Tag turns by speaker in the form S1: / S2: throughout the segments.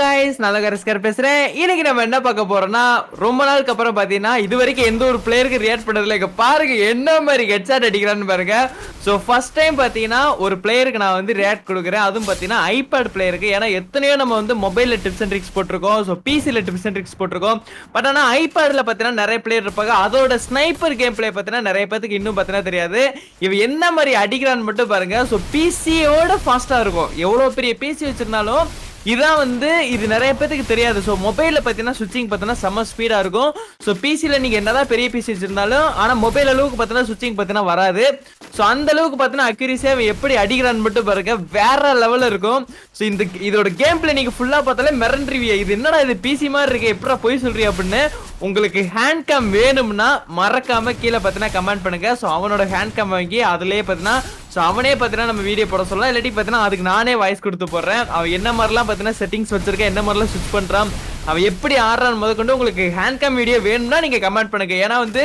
S1: Guys நல்ல பேசுகிறேன் பேசுறேன். இன்னைக்கு நம்ம என்ன பார்க்க போறோம்னா ரொம்ப நாளுக்கு அப்புறம் பாத்தீங்கன்னா இது வரைக்கும் எந்த ஒரு பிளேயருக்கு ரியாக்ட் பண்ணதுல இல்லை பாருங்க என்ன மாதிரி ஹெட்ஷாட் அடிக்கிறான்னு பாருங்க. ஸோ ஃபர்ஸ்ட் டைம் பாத்தீங்கன்னா ஒரு பிளேயருக்கு நான் வந்து ரியாக்ட் கொடுக்குறேன். அதுவும் பாத்தீங்கன்னா ஐபேட் பிளேயருக்கு ஏன்னா எத்தனையோ நம்ம வந்து மொபைலில் டிப்ஸ் அண்ட் ட்ரிக்ஸ் போட்டிருக்கோம். ஸோ பிசியில் டிப்ஸ் அண்ட் ட்ரிக்ஸ் போட்டிருக்கோம். பட் ஆனா ஐபேட்ல பாத்தீங்கன்னா நிறைய பிளேயர் இருப்பாங்க. அதோட ஸ்னைப்பர் கேம் பிளே பாத்தீங்கன்னா நிறைய பேத்துக்கு இன்னும் பாத்தீங்கன்னா தெரியாது. இவன் என்ன மாதிரி அடிக்கிறான்னு மட்டும் பாருங்க. ஸோ பிசியோட ஃபாஸ்டா இருக்கும். எவ்வளவு பெரிய பிசி வச்சிருந்தாலும் இதான் வந்து இது நிறைய பேத்துக்கு தெரியாது. ஸோ மொபைலில் பார்த்தீங்கன்னா சுவிச்சிங் பார்த்தீங்கன்னா செம்ம ஸ்பீடாக இருக்கும். ஸோ பிசியில் நீங்கள் என்னதான் பெரிய பிசி வச்சிருந்தாலும் ஆனால் மொபைல் அளவுக்கு பார்த்தீங்கன்னா சுவிச்சிங் பார்த்தீங்கன்னா வராது. ஸோ அந்த அளவுக்கு பார்த்தீங்கன்னா அக்யூரிசியாக அவன் எப்படி அடிக்கிறான்னு மட்டும் பாருங்க. வேற லெவலில் இருக்கும். ஸோ இந்த இதோட கேம் பிளே நீங்கள் ஃபுல்லாக பார்த்தாலே மிரண்டுருவிய இது என்னடா இது பிசி மாதிரி இருக்கு? எப்படா போய் சொல்றீ அப்படின்னு உங்களுக்கு ஹேண்ட் கேம் வேணும்னா மறக்காம கீழே பார்த்தீங்கன்னா கமெண்ட் பண்ணுங்க. ஸோ அவனோட ஹேண்ட் கேம் வாங்கி அதுலேயே பார்த்தீங்கன்னா ஸோ அவனே பார்த்தீங்கன்னா நம்ம வீடியோ போட சொல்லலாம். இல்லாட்டி பார்த்தீங்கன்னா அதுக்கு நானே வாய்ஸ் கொடுத்து போடுறேன். அவன் என்ன மாதிரிலாம் பார்த்தீங்கன்னா செட்டிங்ஸ் வச்சிருக்கேன் என்ன மாதிரிலாம் ஸ்விட்ச் பண்ணுறான் அவன் எப்படி ஆடுறான் முதற்கொண்டு உங்களுக்கு ஹேண்ட் கேம் வீடியோ வேணும்னா நீங்கள் கமெண்ட் பண்ணுங்க. ஏன்னா வந்து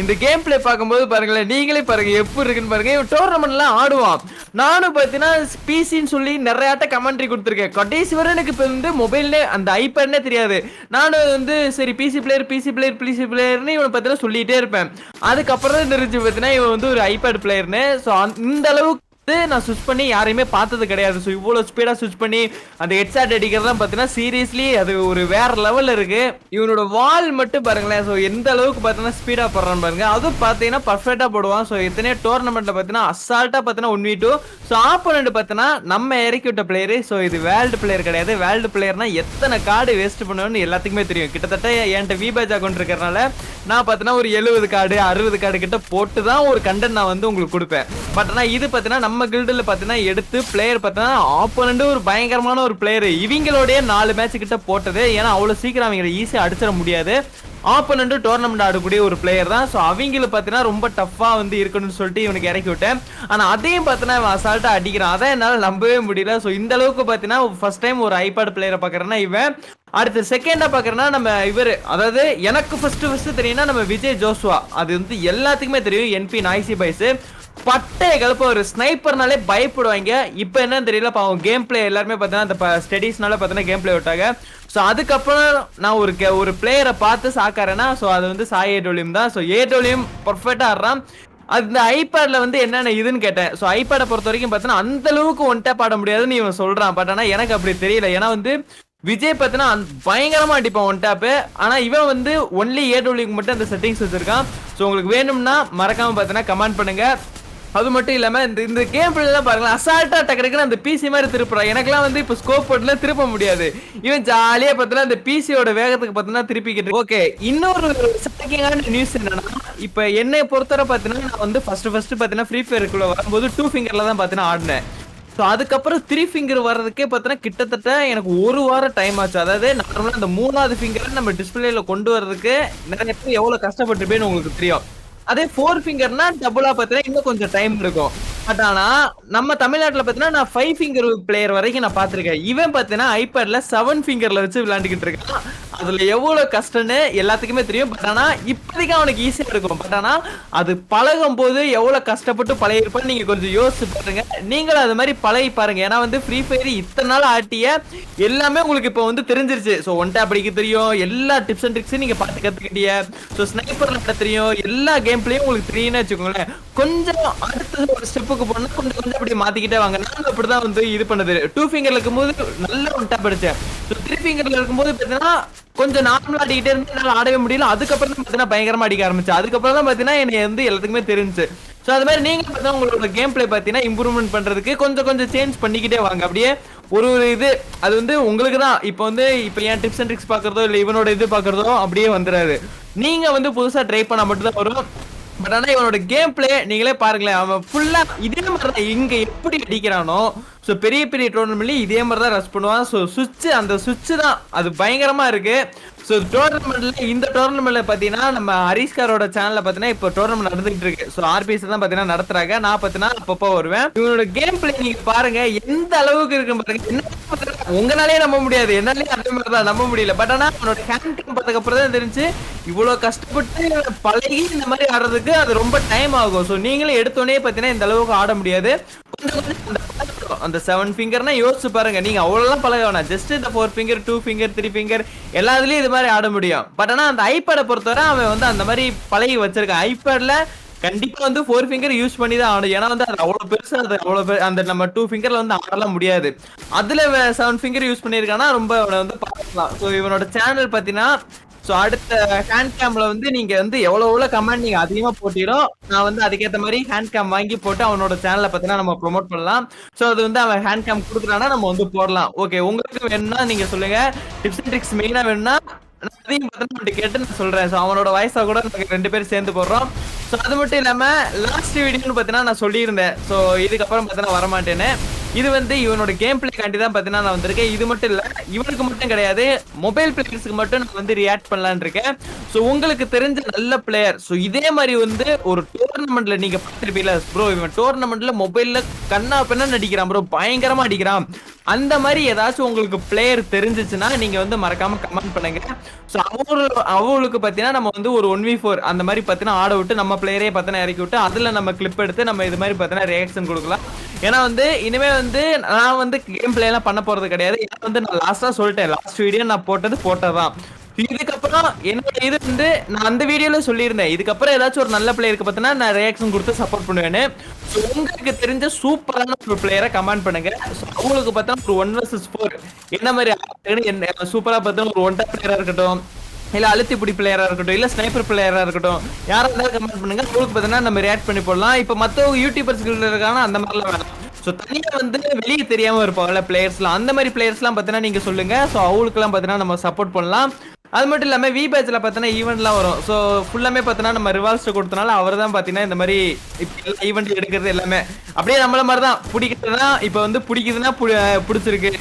S1: இந்த கேம் பிளே பார்க்கும்போது பாருங்களேன் நீங்களே பாருங்க எப்படி இருக்குன்னு பாருங்க. இவன் டோர்னமெண்ட்லாம் ஆடுவான். நானும் பார்த்தீங்கன்னா பிசின்னு சொல்லி நிறைய ஆட்ட கமெண்ட்ரி கொடுத்துருக்கேன். கடைசி வரை எனக்கு இப்போ வந்து மொபைல்லே அந்த ஐபேட்னே தெரியாது. நானும் வந்து சரி PC player PC player PC பிளேயர்னு இவனை பார்த்தீங்கன்னா சொல்லிகிட்டே இருப்பேன். அதுக்கப்புறம் தான் தெரிஞ்சு பார்த்தீங்கன்னா இவன் வந்து ஒரு ஐபேட் பிளேயர்னு ஸோ இந்த அளவுக்கு நான் சுவிச் பண்ணி யாரையுமே பார்த்தது கிடையாது. ஸோ இவ்வளோ ஸ்பீடாக சுவிச் பண்ணி அந்த ஹெட்ஷாட் அடிக்கிறதுலாம் பார்த்தீங்கன்னா சீரியஸ்லி அது ஒரு வேற லெவலில் இருக்கு. இவனோட வால் மட்டும் பாருங்களேன். ஸோ எந்த அளவுக்கு பார்த்தீங்கன்னா ஸ்பீடாக போடுறான்னு பாருங்க. அதுவும் பார்த்தீங்கன்னா பர்ஃபெக்டாக போடுவான். ஸோ எத்தனையோ டோர்னமெண்ட்டில் பார்த்தீங்கன்னா அசால்ட்டாக பார்த்தீங்கன்னா ஒன் வீ டூ ஸோ ஆப்போனண்ட் பார்த்தீங்கன்னா நம்ம இறக்கி விட்ட பிளேயரு ஸோ இது வேர்ல்டு பிளேயர் கிடையாது. வேர்ல்டு பிளேயர்னா எத்தனை கார்டு வேஸ்ட் பண்ணுவேன்னு எல்லாத்துக்குமே தெரியும். கிட்டத்தட்ட என்கிட்ட விபேஜ் அக்கௌண்ட் இருக்கிறனால நான் பார்த்தீங்கன்னா ஒரு எழுபது கார்டு அறுபது கார்டு கிட்ட போட்டு தான் ஒரு கண்டென்ட் நான் வந்து உங்களுக்கு கொடுப்பேன். பட் ஆனால் இது பார்த்தீங்கன்னா நம்ம கில்டில் பார்த்தீங்கன்னா எடுத்து பிளேயர் பார்த்தீங்கன்னா ஆப்போனண்ட் ஒரு பயங்கரமான ஒரு பிளேயர் இவங்களோடைய நாலு மேட்ச் கிட்ட போட்டது. ஏன்னா அவ்வளோ சீக்கிரம் அவங்களை ஈஸியாக அடிச்சிட முடியாது. ஆப்போனண்ட் டோர்னமெண்ட் ஆடக்கூடிய ஒரு பிளேயர் தான். ஸோ அவங்கள பார்த்தீங்கன்னா ரொம்ப டஃப்பாக வந்து இருக்கணும்னு சொல்லிட்டு இவனுக்கு இறக்கி விட்டேன். ஆனால் அதையும் பார்த்தீங்கன்னா இவன் அசால்ட்டாக அடிக்கிறான். அதான் என்னால் நம்பவே முடியல. ஸோ இந்த அளவுக்கு பார்த்தீங்கன்னா ஃபர்ஸ்ட் டைம் ஒரு ஐபேட் பிளேயரை பார்க்குறேன்னா இவன். அடுத்து செகண்டா பாக்குறேன்னா நம்ம இவர். அதாவது எனக்கு ஃபர்ஸ்ட் ஃபர்ஸ்ட் தெரியும்னா நம்ம விஜய் ஜோஸ்வா. அது வந்து எல்லாத்துக்குமே தெரியும். என்பி நாய்சி பைஸ் பட்டை கலப்ப ஒரு ஸ்னைப்பர்னாலே பயப்படுவாங்க. இப்போ என்னன்னு தெரியல பாவம் கேம் பிளே எல்லாருமே பார்த்தீங்கன்னா அந்த ஸ்டடீஸ்னால பார்த்தீங்கன்னா கேம் பிளே விட்டாங்க. ஸோ அதுக்கப்புறம் நான் ஒரு கே- ஒரு பிளேயரை பார்த்து சாக்காரேன்னா ஸோ அது வந்து சாய் ஏடோலியம் தான். ஸோ ஏடோலியம் பர்ஃபெக்டாக ஆடுறான். அது இந்த ஐபேடில் வந்து என்னென்ன இதுன்னு கேட்டேன். ஸோ ஐபேடை பொறுத்த வரைக்கும் பார்த்தீங்கன்னா அந்த அளவுக்கு ஒன் பாட முடியாதுன்னு இவன் சொல்கிறான் பட் ஆனால் எனக்கு அப்படி தெரியல. ஏன்னா வந்து விஜய் பார்த்தீங்கன்னா பயங்கரமாக அடிப்பான் ஒன் டேப்பு. ஆனால் இவன் வந்து ஒன்லி ஏடபிள்யூக்கு மட்டும் அந்த செட்டிங்ஸ் வச்சுருக்கான். ஸோ உங்களுக்கு வேணும்னா மறக்காமல் பார்த்தீங்கன்னா கமெண்ட் பண்ணுங்கள் அது மட்டும் இல்லாம இந்த இந்த கேம் எல்லாம் பாருங்களேன் அசால்ட்டா டக்கு அந்த பிசி மாதிரி திருப்புறான். எனக்கெல்லாம் வந்து இப்போ ஸ்கோப் போட்டுல திருப்ப முடியாது. இவன் ஜாலியா பார்த்தா அந்த பிசியோட வேகத்துக்கு பார்த்தீங்கன்னா திருப்பிக்கிட்டு ஓகே இன்னொரு ஷாக்கிங்கான நியூஸ் என்னன்னா இப்போ என்னை பொறுத்தவரை பார்த்தீங்கன்னா நான் வந்து ஃபர்ஸ்ட் ஃபர்ஸ்ட் பார்த்தீங்கன்னா ஃப்ரீ ஃபயருக்குள்ள வரும்போது டூ ஃபிங்கர்ல தான் பார்த்தீங்கன்னா ஆடினேன். ஸோ அதுக்கப்புறம் த்ரீ ஃபிங்கர் வர்றதுக்கே பார்த்தீங்கன்னா கிட்டத்தட்ட எனக்கு ஒரு வாரம் டைம் ஆச்சு. அதாவது நார்மலாக அந்த மூணாவது ஃபிங்கரை நம்ம டிஸ்பிளேல கொண்டு வர்றதுக்கு நிறைய பேர் எவ்வளோ கஷ்டப்பட்டுருப்பேன்னு உங்களுக்கு தெரியும். அதே ஃபோர் ஃபிங்கர்னா டபுளா பார்த்தீங்கன்னா இன்னும் கொஞ்சம் டைம் இருக்கும். பட் ஆனா நம்ம தமிழ்நாட்டுல பாத்தீங்கன்னா நான் ஃபைவ் ஃபிங்கர் பிளேயர் வரைக்கும் நான் பார்த்திருக்கேன். இவன் பாத்தீங்கன்னா ஐபேட்ல செவன் ஃபிங்கர்ல வச்சு விளையாண்டுகிட்டு இருக்கான். அதுல எவ்வளவு கஷ்டம்னு எல்லாத்துக்குமே தெரியும். பட் ஆனா இப்போதைக்கு அவனுக்கு ஈஸியா இருக்கும். பட் ஆனா அது பழகும் போது எவ்வளவு கஷ்டப்பட்டு பழகிருப்பான்னு நீங்க கொஞ்சம் யோசிச்சு பாருங்க. நீங்களும் அது மாதிரி பழகி பாருங்க. ஏன்னா வந்து ஃப்ரீ ஃபயர் இத்தனை நாள் ஆட்டிய எல்லாமே உங்களுக்கு இப்போ வந்து தெரிஞ்சிருச்சு. ஸோ ஒன்ட்டா படிக்க தெரியும். எல்லா டிப்ஸ் அண்ட் ட்ரிக்ஸும் நீங்க பார்த்து கத்துக்கிட்டீங்க. ஸோ ஸ்னைப்பர் நட தெரியும். எல்லா கேம் பிளேயும் உங்களுக்கு தெரியும்னு வச்சுக்கோங்களேன். கொஞ்சம் அடுத்தது ஒரு ஸ்டெப்புக்கு போனா கொஞ்சம் கொஞ்சம் அப்படி மாத்திக்கிட்டே வாங்க. நானும் அப்படிதான் வந்து இது பண்ணது. டூ ஃபிங்கர்ல இருக்கும்போது நல்ல ஒன்ட்டா படிச்சேன் ஸோ த்ரீ ஃபிங்கர்ல இருக்கும்போது பார்த்தீங்கன்னா கொஞ்சம் நார்மலா ஆடிக்கிட்டே இருந்து என்னால ஆடவே முடியல. அதுக்கப்புறம் தான் பார்த்தீங்கன்னா பயங்கரமா அடிக்க ஆரம்பிச்சு அதுக்கப்புறம் தான் பார்த்தீங்கன்னா என்னை வந்து எல்லாத்துக்குமே தெரிஞ்சு. ஸோ அது மாதிரி நீங்க பார்த்தா உங்களோட கேம் பிளே பார்த்தீங்கன்னா இம்ப்ரூவ்மெண்ட் பண்றதுக்கு கொஞ்சம் கொஞ்சம் சேஞ்ச் பண்ணிக்கிட்டே வாங்க. அப்படியே ஒரு ஒரு இது அது வந்து உங்களுக்கு தான். இப்போ வந்து இப்போ ஏன் டிப்ஸ் அண்ட் ட்ரிக்ஸ் பார்க்குறதோ இல்லை இவனோட இது பார்க்குறதோ அப்படியே வந்துடாது. நீங்க வந்து புதுசா ட்ரை பண்ணா மட்டும்தான் வரும். பட் ஆனா இவனோட கேம் பிளே நீங்களே பாருங்களேன். அவன் ஃபுல்லா இதே மாதிரி தான் இங்க எப்படி அடிக்கிறானோ ஸோ பெரிய பெரிய டோர்னமெண்ட்லயும் இதே மாதிரி தான் ரஷ் பண்ணுவான். ஸோ சுவிட்ச் அந்த சுவிட்ச் தான். அது பயங்கரமா இருக்கு. ஸோ டோர்னமெண்ட்ல இந்த டோர்னமெண்ட்ல பாத்தீங்கன்னா நம்ம ஹரிஷ்காரோட சேனல்ல பாத்தீங்கன்னா இப்போ டோர்னமெண்ட் நடந்துகிட்டு இருக்கு. ஸோ ஆர்பிஎஸ் தான் பாத்தீங்கன்னா நடத்துறாங்க. நான் பாத்தீங்கன்னா அப்பப்போ வருவேன். இவனோட கேம் பிளே நீங்க பாருங்க. எந்த அளவுக்கு இருக்கு பாருங்க. என்ன உங்களாலே நம்ப முடியாது. என்னாலே அதே மாதிரி தான் நம்ப முடியல. பட் ஆனா அவனோட ஹேண்ட் கேம் பார்த்ததுக்கு அப்புறம் தான் தெரிஞ்சு இவ்வளவு கஷ்டப்பட்டு பழகி இந்த மாதிரி ஆடுறதுக்கு அது ரொம்ப டைம் ஆகும். ஸோ நீங்களும் எடுத்தோடனே பார்த்தீங்கன்னா இந்த அளவுக்கு ஆட முடியாது. கொஞ்சம் கொஞ்சம் அந்த அந்த செவன் ஃபிங்கர்னா யோசிச்சு பாருங்க. நீங்க அவ்வளோலாம் பழக வேணாம். ஜஸ்ட் இந்த four finger two finger three finger எல்லாத்துலயும் இது மாதிரி ஆட முடியும். பட் ஆனா அந்த ஐபேடை பொறுத்தவரை அவன் வந்து அந்த மாதிரி பழகி வச்சிருக்கான். ஐபேட்ல கண்டிப்பா வந்து ஃபோர் ஃபிங்கர் யூஸ் பண்ணி தான் ஆகணும். ஏன்னா வந்து அது அவ்வளவு பெருசா அது அவ்வளவு பெரு- அந்த நம்ம டூ ஃபிங்கர்ல வந்து ஆடலாம் முடியாது. அதுல செவன் ஃபிங்கர் யூஸ் பண்ணியிருக்கானா ரொம்ப அவனை வந்து பார்க்கலாம். ஸோ இவனோட சேனல் பார்த்தீங்கன்னா ஸோ அடுத்த ஹேண்ட் கேம்ல வந்து நீங்க வந்து எவ்வளவு எவ்வளவு கமெண்ட் நீங்க அதிகமா போட்டிரும் நான் வந்து அதுக்கேற்ற மாதிரி ஹேண்ட் கேம் வாங்கி போட்டு அவனோட சேனலை பார்த்தீங்கன்னா நம்ம ப்ரோமோட் பண்ணலாம். ஸோ அது வந்து அவன் ஹேண்ட் கேம் கொடுக்குறானா நம்ம வந்து போடலாம். ஓகே உங்களுக்கு வேணும்னா நீங்க சொல்லுங்க. டிப்ஸ் அண்ட் ட்ரிக்ஸ் மெயினா வேணும்னா நான் அதையும் பார்த்தீங்கன்னா கேட்டு நான் சொல்றேன். ஸோ அவனோட வயசா கூட ரெண்டு பேரும் சேர்ந்து போடுறோம். ஸோ அது மட்டும் இல்லாம லாஸ்ட் வீடியோன்னு பார்த்தீங்கன்னா நான் சொல்லியிருந்தேன். ஸோ இதுக்கப்புறம் பார்த்தீங்கன்னா வரமாட்டேன்னு. இது வந்து இவனோட கேம் பிளே காண்டி தான் பார்த்தீங்கன்னா நான் வந்திருக்கேன். இது மட்டும் இல்லை இவனுக்கு மட்டும் கிடையாது மொபைல் பிளேயர்ஸ்க்கு மட்டும் நான் வந்து ரியாக்ட் பண்ணலான்னு இருக்கேன். ஸோ உங்களுக்கு தெரிஞ்ச நல்ல பிளேயர் ஸோ இதே மாதிரி வந்து ஒரு டோர்னமெண்ட்ல நீங்க பார்த்துருப்பீங்களா ப்ரோ இவன் டோர்னமெண்ட்ல மொபைல்ல கண்ணா பெண்ணா நடிக்கிறான் ப்ரோ பயங்கரமா அடிக்கிறான். அந்த மாதிரி ஏதாச்சும் உங்களுக்கு பிளேயர் தெரிஞ்சிச்சுன்னா நீங்க வந்து மறக்காம கமெண்ட் பண்ணுங்க. ஸோ அவரு அவங்களுக்கு பார்த்தீங்கன்னா நம்ம வந்து ஒரு ஒன் வி ஃபோர் அந்த மாதிரி பார்த்தீங்கன்னா ஆட விட்டு நம்ம பிளேயரே பார்த்தீங்கன்னா இறக்கி விட்டு அதில் நம்ம கிளிப் எடுத்து நம்ம இது மாதிரி பார்த்தீங்கன்னா ரியாக்ஷன் கொடுக்கலாம். ஏன்னா வந்து இனிமே வந்து நான் வந்து கேம் பிளே எல்லாம் பண்ண போறது கிடையாது. ஏன்னா வந்து நான் லாஸ்டா சொல்லிட்டேன். லாஸ்ட் வீடியோ நான் போட்டது போட்டதான் இதுக்கப்புறம் என்னோட இது வந்து நான் அந்த வீடியோல சொல்லியிருந்தேன். இதுக்கப்புறம் ஏதாச்சும் ஒரு நல்ல பிளேயருக்கு பார்த்தீங்கன்னா நான் ரியாக்ஷன் கொடுத்து சப்போர்ட் பண்ணுவேன்னு. ஸோ உங்களுக்கு தெரிஞ்ச சூப்பரான ஒரு பிளேயரை கமெண்ட் பண்ணுங்க. ஸோ அவங்களுக்கு பார்த்தா ஒரு ஒன் வர்சஸ் ஃபோர் என்ன மாதிரி என்ன சூப்பரா பார்த்தா ஒரு ஒன் டாப் பிளேயரா இருக்கட்டும். இல்ல அழுத்தி பிடி பிளேயரா இருக்கட்டும் இல்ல ஸ்னைப்பர் பிளேயரா இருக்கட்டும் யாரா இருந்தாலும் கமெண்ட் பண்ணுங்க. உங்களுக்கு பார்த்தீங்கன்னா நம்ம ரியாக்ட் பண்ணி போடலாம். இப்போ மற்ற யூடியூபர்ஸ் இருக்காங்கன்னா அந்த மாதிரிலாம் வேணாம். ஸோ தனியாக வந்து வெளியே தெரியாம இருப்பாங்கல்ல பிளேயர்ஸ்லாம் அந்த மாதிரி பிளேயர்ஸ்லாம் பார்த்தீங்கன்னா நீங்க சொல்லுங்க. ஸோ அவங்களுக்குலாம் பார்த்தீங்கன்னா நம்ம சப்போர்ட் பண்ணலாம். அது மட்டும் இல்லாமல் வி பேட்ச்ல பார்த்தீங்கன்னா ஈவெண்ட்லாம் வரும். ஸோ ஃபுல்லாமே பார்த்தீங்கன்னா நம்ம ரிவால்ஸ்ட் கொடுத்தனால அவர் தான் பார்த்தீங்கன்னா இந்த மாதிரி இப்போ எல்லா ஈவெண்ட் எடுக்கிறது எல்லாமே. அப்படியே நம்மள மாதிரி தான் பிடிக்கிறதுனா இப்போ வந்து பிடிக்குதுன்னா பிடிச்சிருக்கு.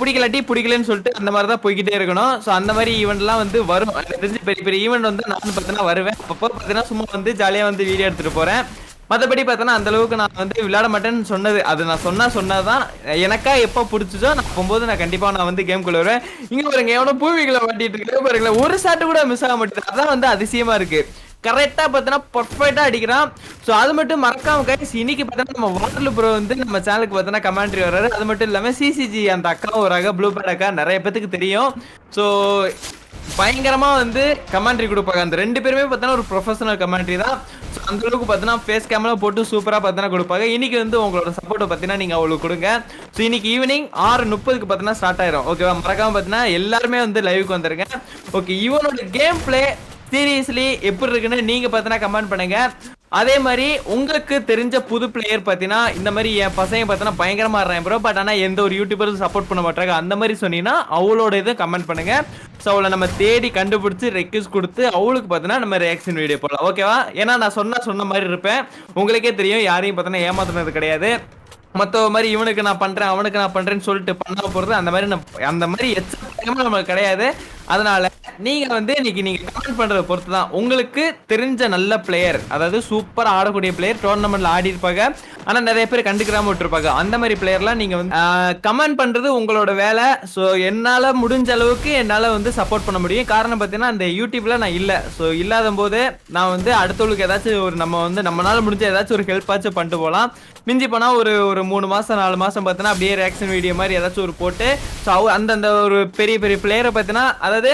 S1: பிடிக்கலாட்டி பிடிக்கலன்னு சொல்லிட்டு அந்த மாதிரி தான் போய்கிட்டே இருக்கணும். ஸோ அந்த மாதிரி ஈவெண்ட்லாம் வந்து வரும். எனக்கு தெரிஞ்சு பெரிய பெரிய ஈவெண்ட் வந்து நானும் பார்த்தீங்கன்னா வருவேன். அப்பப்போ பார்த்தீங்கன்னா சும்மா வந்து ஜாலியாக வந்து வீடியோ எடுத்துகிட்டு போகிறேன் மற்றபடி பார்த்தோன்னா அந்த அளவுக்கு நான் வந்து விளையாட மாட்டேன்னு சொன்னது. அது நான் சொன்னா சொன்னதான் எனக்கா எப்போ பிடிச்சதோ நான் போகும்போது நான் கண்டிப்பாக நான் வந்து கேம் குள்ள வருவேன். இங்க பாருங்க எவனோ பூவிகளை மாட்டிட்டு இருக்கு பாருங்களேன் ஒரு சாட்டு கூட மிஸ் ஆக மாட்டேங்குது. அதான் வந்து அதிசயமா இருக்குது கரெக்டா பார்த்தோன்னா பர்ஃபெக்டா அடிக்கிறான். ஸோ அது மட்டும் மறக்காம கைஸ் இன்னைக்கு பார்த்தோன்னா நம்ம வாட்டர் ப்ரோ வந்து நம்ம சேனலுக்கு பார்த்தோன்னா கமெண்ட்ரி வர்றாரு. அது மட்டும் இல்லாமல் சிசிஜி அந்த அக்காவும் ஒரு அக்கா ப்ளூ பேட் அக்கா நிறைய பேத்துக்கு தெரியும். ஸோ பயங்கரமா வந்து கமெண்ட்ரி கொடுப்பாங்க. அந்த ரெண்டு பேருமே பார்த்தோன்னா ஒரு ப்ரொஃபஷனல் கமெண்ட்ரி தான். ஸோ அந்த அளவுக்கு பார்த்தீங்கன்னா ஃபேஸ் கேமரா போட்டு சூப்பராக பார்த்தீங்கன்னா கொடுப்பாங்க. இன்னைக்கு வந்து உங்களோட சப்போர்ட்டை பார்த்தீங்கன்னா நீங்கள் அவளுக்கு கொடுங்க. ஸோ இன்னைக்கு ஈவினிங் ஆறு முப்பதுக்கு பார்த்தீங்கன்னா ஸ்டார்ட் ஆயிரும். ஓகேவா மறக்காம பார்த்தீங்கன்னா எல்லாருமே வந்து லைவுக்கு வந்துருங்க. ஓகே இவனோட கேம் பிளே சீரியஸ்லி எப்படி இருக்குன்னு நீங்க பார்த்தீங்கன்னா கமெண்ட் பண்ணுங்க. அதே மாதிரி உங்களுக்கு தெரிஞ்ச புது பிளேயர் பார்த்தீங்கன்னா இந்த மாதிரி என் பசங்க பார்த்தீங்கன்னா பயங்கரமா ஆடுறேன் ப்ரோ பட் ஆனால் எந்த ஒரு யூடியூபரும் சப்போர்ட் பண்ண மாட்டாங்க. அந்த மாதிரி சொன்னீங்கன்னா அவளோட இதை கமெண்ட் பண்ணுங்க. ஸோ அவளை நம்ம தேடி கண்டுபிடிச்சி ரெக்வஸ்ட் கொடுத்து அவளுக்கு பார்த்தீங்கன்னா நம்ம ரியாக்ஷன் வீடியோ போடலாம். ஓகேவா ஏன்னா நான் சொன்னால் சொன்ன மாதிரி இருப்பேன். உங்களுக்கே தெரியும் யாரையும் பார்த்தீங்கன்னா ஏமாத்துனது கிடையாது. மற்ற மாதிரி இவனுக்கு நான் பண்ணுறேன் அவனுக்கு நான் பண்ணுறேன்னு சொல்லிட்டு பண்ண போகிறது அந்த மாதிரி நான் அந்த மாதிரி எச்சரிக்கையுமே நம்மளுக்கு கிடையாது. அதனால நீங்க வந்து இன்னைக்கு நீங்க கமெண்ட் பண்றதை பொறுத்து தான் உங்களுக்கு தெரிஞ்ச நல்ல பிளேயர் அதாவது சூப்பரா ஆடக்கூடிய பிளேயர் டோர்னமெண்ட்ல ஆடி இருப்பாங்க. ஆனா நிறைய பேர் கண்டுக்கிறாம விட்டுருப்பாங்க. அந்த மாதிரி பிளேயர்லாம் நீங்க வந்து கமெண்ட் பண்றது உங்களோட வேலை. ஸோ என்னால முடிஞ்ச அளவுக்கு என்னால வந்து சப்போர்ட் பண்ண முடியும். காரணம் பார்த்தீங்கன்னா அந்த யூடியூப்ல நான் இல்லை. ஸோ இல்லாத போது நான் வந்து அடுத்தவங்களுக்கு ஏதாச்சும் ஒரு நம்ம வந்து நம்மளால முடிஞ்ச ஏதாச்சும் ஒரு ஹெல்ப் ஆச்சும் பண்ணிட்டு போகலாம். மிஞ்சி போனால் ஒரு ஒரு மூணு மாதம் நாலு மாதம் பார்த்தீங்கன்னா அப்படியே ரியாக்ஷன் வீடியோ மாதிரி ஏதாச்சும் ஒரு போட்டு ஸோ அந்தந்த ஒரு பெரிய பெரிய பிளேயரை பார்த்தீங்கன்னா அதாவது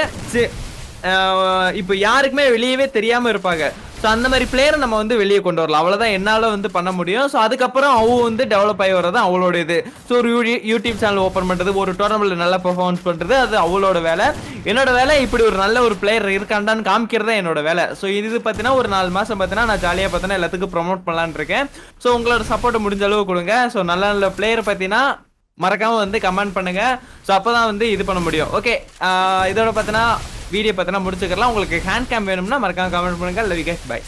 S1: இப்போ யாருக்குமே வெளியவே தெரியாமல் இருப்பாங்க. ஸோ அந்த மாதிரி பிளேயரை நம்ம வந்து வெளியே கொண்டு வரலாம். அவ்வளோதான் என்னால் வந்து பண்ண முடியும். ஸோ அதுக்கப்புறம் அவ வந்து டெவலப் ஆகி வர்றது அவளோட இது ஸோ ஒரு யூடியூப் சேனல் ஓப்பன் பண்ணுறது ஒரு டோர்னமெண்ட்டில் நல்லா பெர்ஃபார்மன்ஸ் பண்ணுறது அது அவளோட வேலை. என்னோட வேலை இப்படி ஒரு நல்ல ஒரு பிளேயர் இருக்காண்டான்னு காமிக்கிறது தான் என்னோட வேலை. ஸோ இது பார்த்தீங்கன்னா ஒரு நாலு மாதம் பார்த்தீங்கன்னா நான் ஜாலியாக பார்த்தீங்கன்னா எல்லாத்துக்கும் ப்ரொமோட் பண்ணலான்னு இருக்கேன். ஸோ உங்களோட சப்போர்ட் முடிஞ்ச அளவு கொடுங்க. ஸோ நல்ல நல்ல பிளேயர் பார்த்தீங்கன்னா மறக்காமல் வந்து கமெண்ட் பண்ணுங்கள் ஸோ அப்போ தான் வந்து இது பண்ண முடியும். ஓகே இதோட பார்த்தீங்கன்னா வீடியோ பார்த்தீங்கன்னா முடிச்சுக்கலாம் உங்களுக்கு ஹேண்ட் கேம் வேணும்னா மறக்காம கமெண்ட் பண்ணுங்க. Love you by